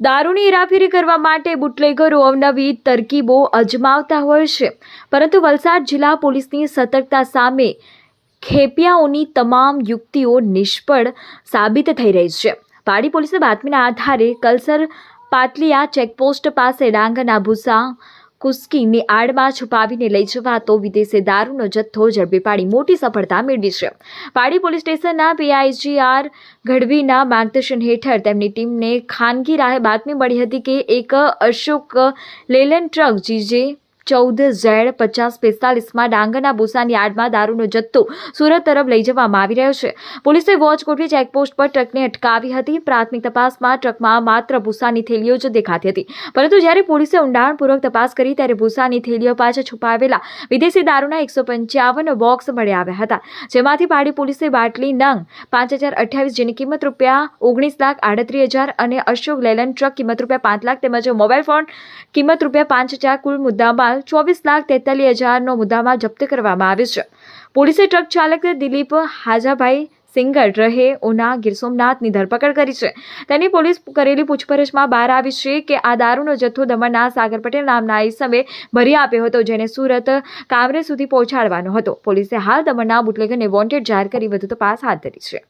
દારૂની હેરાફેરી કરવા માટે બુટલેગરો અવનવી તરકીબો અજમાવતા હોય છે. પરંતુ વલસાડ જિલ્લા પોલીસની સતર્કતા સામે ખેપિયાઓની તમામ યુક્તિઓ નિષ્ફળ સાબિત થઈ રહી છે. પાડી પોલીસની બાતમીના આધારે કલસર પાટલિયા ચેકપોસ્ટ પાસે ડાંગરના ભૂસા કુસ્કીની આડમાં છુપાવીને લઈ જવાતો વિદેશી દારૂનો જથ્થો ઝડપી પાડી મોટી સફળતા મેળવી છે. પાડી પોલીસ સ્ટેશનના પીઆઈજીઆર ગઢવીના માર્ગદર્શન હેઠળ તેમની ટીમને ખાનગી રાહે બાતમી મળી હતી કે એક અશોક લેલન ટ્રક, જીજે ચૌદ ઝેડ પચાસ પિસ્તાલીસમાં ડાંગરના ભૂસાની આડમાં દારૂનો જથ્થો સુરત તરફ લઈ જવામાં આવી રહ્યો છે. પોલીસે વોચ ગોઠવી ચેકપોસ્ટ પર ટ્રકને અટકાવી હતી. પ્રાથમિક તપાસમાં ટ્રકમાં માત્ર ભૂસાની થેલીઓ જ દેખાતી હતી. પરંતુ જ્યારે પોલીસે ઊંડાણપૂર્વક તપાસ કરી ત્યારે ભૂસાની થેલીઓ પાછળ છુપાવેલા વિદેશી દારૂના એકસો પંચાવન બોક્સ મળી આવ્યા હતા. જેમાંથી પાડી પોલીસે બાટલી નંગ પાંચ હજાર અઠ્યાવીસ જેની કિંમત રૂપિયા ઓગણીસ લાખ આડત્રીસ હજાર અને અશોક લેલન ટ્રક કિંમત રૂપિયા પાંચ લાખ તેમજ મોબાઈલ ફોન કિંમત રૂપિયા પાંચ હજાર કુલ મુદ્દામાલ ચોવીસ લાખ તેતાલીસ હજારનો મુદ્દામાં જપ્ત કરવામાં આવ્યો છે. પોલીસે ટ્રક ચાલક દિલીપ હાજાભાઈ સિંગર રહે ઉના ગીર સોમનાથની ધરપકડ કરી છે. તેની પોલીસ કરેલી પૂછપરછમાં બહાર આવી છે કે આ દારૂનો જથ્થો દમણના સાગર પટેલ નામના ઇસમે ભરી આપ્યો હતો, જેને સુરત કામરે સુધી પહોંચાડવાનો હતો. પોલીસે હાલ દમણના બુટલેગરને વોન્ટેડ જાહેર કરી વધુ તપાસ હાથ ધરી છે.